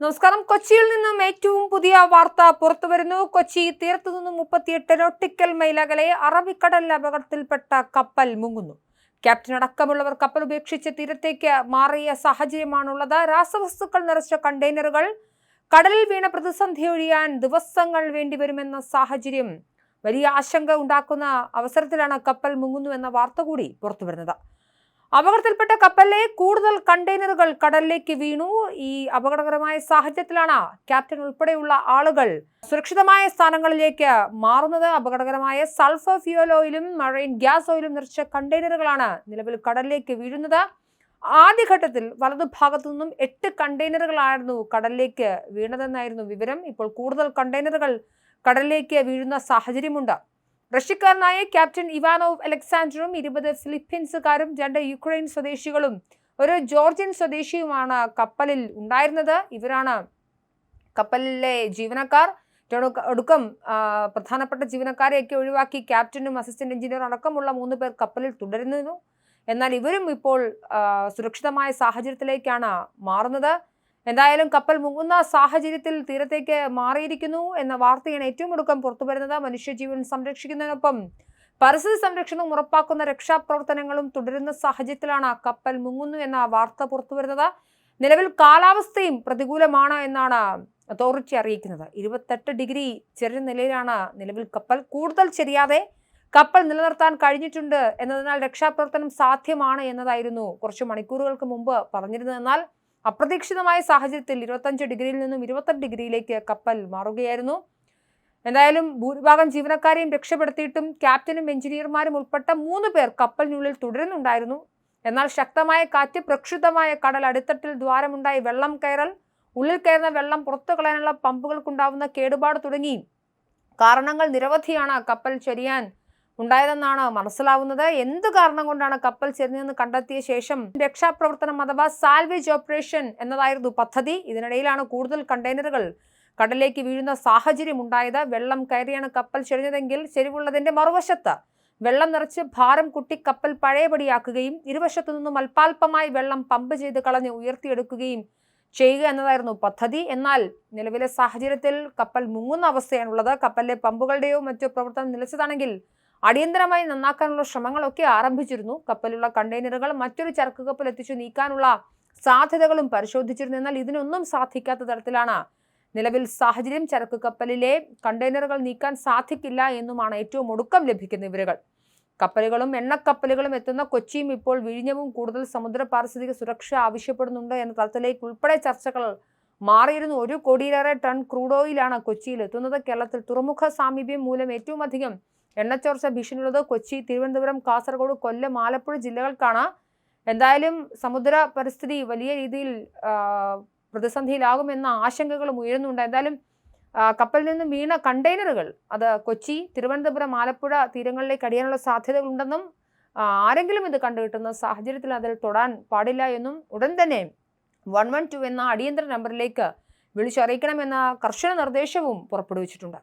നമസ്കാരം. കൊച്ചിയിൽ നിന്നും ഏറ്റവും പുതിയ വാർത്ത പുറത്തു വരുന്നു കൊച്ചി തീരത്തു നിന്നും മുപ്പത്തിയെട്ട് നോട്ടിക്കൽ മൈലകളെ അറബിക്കടൽ അപകടത്തിൽപ്പെട്ട കപ്പൽ മുങ്ങുന്നു. ക്യാപ്റ്റൻ അടക്കമുള്ളവർ കപ്പൽ ഉപേക്ഷിച്ച് തീരത്തേക്ക് മാറിയ സാഹചര്യമാണുള്ളത്. രാസവസ്തുക്കൾ നിറച്ച കണ്ടെയ്നറുകൾ കടലിൽ വീണ പ്രതിസന്ധി ഒഴിയാൻ ദിവസങ്ങൾ വേണ്ടിവരുമെന്ന സാഹചര്യം വലിയ ആശങ്ക ഉണ്ടാക്കുന്ന അവസരത്തിലാണ് കപ്പൽ മുങ്ങുന്നു എന്ന വാർത്ത കൂടി പുറത്തുവരുന്നത്. അപകടത്തിൽപ്പെട്ട കപ്പലിലെ കൂടുതൽ കണ്ടെയ്നറുകൾ കടലിലേക്ക് വീണു. ഈ അപകടകരമായ സാഹചര്യത്തിലാണ് ക്യാപ്റ്റൻ ഉൾപ്പെടെയുള്ള ആളുകൾ സുരക്ഷിതമായ സ്ഥാനങ്ങളിലേക്ക് മാറുന്നത്. അപകടകരമായ സൾഫർ ഫ്യൂൽ ഓയിലും മറൈൻ ഗ്യാസ് ഓയിലും നിറച്ച കണ്ടെയ്നറുകളാണ് നിലവിൽ കടലിലേക്ക് വീഴുന്നത്. ആദ്യഘട്ടത്തിൽ വലതുഭാഗത്തു നിന്നും എട്ട് കണ്ടെയ്നറുകളായിരുന്നു കടലിലേക്ക് വീണതെന്നായിരുന്നു വിവരം. ഇപ്പോൾ കൂടുതൽ കണ്ടെയ്നറുകൾ കടലിലേക്ക് വീഴുന്ന സാഹചര്യമുണ്ട്. റഷ്യക്കാരനായ ക്യാപ്റ്റൻ ഇവാനോവ് അലക്സാണ്ടറും ഇരുപത് ഫിലിപ്പീൻസുകാരും രണ്ട് യുക്രൈൻ സ്വദേശികളും ഒരു ജോർജിയൻ സ്വദേശിയുമാണ് കപ്പലിൽ ഉണ്ടായിരുന്നത്. ഇവരാണ് കപ്പലിലെ ജീവനക്കാർ. ഒടുക്കം പ്രധാനപ്പെട്ട ജീവനക്കാരെയൊക്കെ ഒഴിവാക്കി ക്യാപ്റ്റനും അസിസ്റ്റന്റ് എഞ്ചിനീയറും അടക്കമുള്ള മൂന്ന് പേർ കപ്പലിൽ തുടരുന്നു. എന്നാൽ ഇവരും ഇപ്പോൾ സുരക്ഷിതമായ സാഹചര്യത്തിലേക്കാണ് മാറുന്നത്. എന്തായാലും കപ്പൽ മുങ്ങുന്ന സാഹചര്യത്തിൽ തീരത്തേക്ക് മാറിയിരിക്കുന്നു എന്ന വാർത്തയാണ് ഏറ്റവും ഒടുക്കം പുറത്തുവരുന്നത്. മനുഷ്യജീവൻ സംരക്ഷിക്കുന്നതിനൊപ്പം പരിസ്ഥിതി സംരക്ഷണവും ഉറപ്പാക്കുന്ന രക്ഷാപ്രവർത്തനങ്ങളും തുടരുന്ന സാഹചര്യത്തിലാണ് കപ്പൽ മുങ്ങുന്നു എന്ന വാർത്ത പുറത്തുവരുന്നത്. നിലവിൽ കാലാവസ്ഥയും പ്രതികൂലമാണ് എന്നാണ് അതോറിറ്റി അറിയിക്കുന്നത്. ഇരുപത്തെട്ട് ഡിഗ്രി ചെറിയ നിലയിലാണ് നിലവിൽ കപ്പൽ. കൂടുതൽ ചെരിയാതെ കപ്പൽ നിലനിർത്താൻ കഴിഞ്ഞിട്ടുണ്ട് എന്നതിനാൽ രക്ഷാപ്രവർത്തനം സാധ്യമാണ് എന്നതായിരുന്നു കുറച്ച് മണിക്കൂറുകൾക്ക് മുമ്പ് പറഞ്ഞിരുന്നത്. എന്നാൽ അപ്രതീക്ഷിതമായ സാഹചര്യത്തിൽ ഇരുപത്തഞ്ച് ഡിഗ്രിയിൽ നിന്നും ഇരുപത്തെട്ട് ഡിഗ്രിയിലേക്ക് കപ്പൽ മാറുകയായിരുന്നു. എന്തായാലും ഭൂരിഭാഗം ജീവനക്കാരെയും രക്ഷപ്പെടുത്തിയിട്ടും ക്യാപ്റ്റനും എഞ്ചിനീയർമാരും ഉൾപ്പെട്ട മൂന്ന് പേർ കപ്പലിനുള്ളിൽ തുടരുന്നുണ്ടായിരുന്നു. എന്നാൽ ശക്തമായ കാറ്റ് പ്രക്ഷുബ്ധമായ കടൽ അടിത്തട്ടിൽ ദ്വാരമുണ്ടായി വെള്ളം കയറൽ ഉള്ളിൽ കയറുന്ന വെള്ളം പുറത്തു കളയാനുള്ള പമ്പുകൾക്കുണ്ടാവുന്ന കേടുപാട് തുടങ്ങി. കാരണങ്ങൾ നിരവധിയാണ് കപ്പൽ ചെരിയാൻ ഉണ്ടായതെന്നാണ് മനസ്സിലാവുന്നത്. എന്ത് കാരണം കൊണ്ടാണ് കപ്പൽ ചെരിഞ്ഞതെന്ന് കണ്ടെത്തിയ ശേഷം രക്ഷാപ്രവർത്തനം അഥവാ സാൽവേജ് ഓപ്പറേഷൻ എന്നതായിരുന്നു പദ്ധതി. ഇതിനിടയിലാണ് കൂടുതൽ കണ്ടെയ്നറുകൾ കടലിലേക്ക് വീഴുന്ന സാഹചര്യം ഉണ്ടായത്. വെള്ളം കയറിയാണ് കപ്പൽ ചെരിഞ്ഞതെങ്കിൽ ചെരിവുള്ളതിന്റെ മറുവശത്ത് വെള്ളം നിറച്ച് ഭാരം കുട്ടി കപ്പൽ പഴയപടിയാക്കുകയും ഇരുവശത്തു നിന്നും അല്പാൽപമായി വെള്ളം പമ്പ് ചെയ്ത് കളഞ്ഞ് ഉയർത്തിയെടുക്കുകയും ചെയ്യുക എന്നതായിരുന്നു പദ്ധതി. എന്നാൽ നിലവിലെ സാഹചര്യത്തിൽ കപ്പൽ മുങ്ങുന്ന അവസ്ഥയാണുള്ളത്. കപ്പലിലെ പമ്പുകളുടെയോ മറ്റോ പ്രവർത്തനം നിലച്ചതാണെങ്കിൽ അടിയന്തരമായി നന്നാക്കാനുള്ള ശ്രമങ്ങളൊക്കെ ആരംഭിച്ചിരുന്നു. കപ്പലുള്ള കണ്ടെയ്നറുകൾ മറ്റൊരു ചരക്ക് കപ്പൽ എത്തിച്ചു നീക്കാനുള്ള സാധ്യതകളും പരിശോധിച്ചിരുന്നു. എന്നാൽ ഇതിനൊന്നും സാധിക്കാത്ത തരത്തിലാണ് നിലവിൽ സാഹചര്യം. ചരക്ക് കപ്പലിലെ കണ്ടെയ്നറുകൾ നീക്കാൻ സാധിക്കില്ല എന്നുമാണ് ഏറ്റവും ഒടുക്കം ലഭിക്കുന്ന വിവരങ്ങൾ. കപ്പലുകളും എണ്ണക്കപ്പലുകളും എത്തുന്ന കൊച്ചിയും ഇപ്പോൾ വിഴിഞ്ഞവും കൂടുതൽ സമുദ്ര പാരിസ്ഥിതിക സുരക്ഷ ആവശ്യപ്പെടുന്നുണ്ട് എന്ന തലത്തിലേക്ക് ഉൾപ്പെടെ ചർച്ചകൾ മാറിയിരുന്നു. ഒരു കോടിയിലേറെ ടൺ ക്രൂഡ് ഓയിലാണ് കൊച്ചിയിൽ എത്തുന്നത്. കേരളത്തിൽ തുറമുഖ സാമീപ്യം മൂലം ഏറ്റവും അധികം എണ്ണച്ചോർച്ച ഭീഷണിയുള്ളത് കൊച്ചി തിരുവനന്തപുരം കാസർഗോഡ് കൊല്ലം ആലപ്പുഴ ജില്ലകൾക്കാണ്. എന്തായാലും സമുദ്ര പരിസ്ഥിതി വലിയ രീതിയിൽ പ്രതിസന്ധിയിലാകുമെന്ന ആശങ്കകളും ഉയരുന്നുണ്ട്. എന്തായാലും കപ്പലിൽ നിന്നും വീണ കണ്ടെയ്നറുകൾ അത് കൊച്ചി തിരുവനന്തപുരം ആലപ്പുഴ തീരങ്ങളിലേക്ക് അടിയാനുള്ള സാധ്യതകളുണ്ടെന്നും ആരെങ്കിലും ഇത് കണ്ടുകിട്ടുന്ന സാഹചര്യത്തിൽ അതിൽ തൊടാൻ പാടില്ല എന്നും ഉടൻ തന്നെ വൺ വൺ ടു എന്ന അടിയന്തര നമ്പറിലേക്ക് വിളിച്ചറിയിക്കണമെന്ന കർശന നിർദ്ദേശവും പുറപ്പെടുവിച്ചിട്ടുണ്ട്.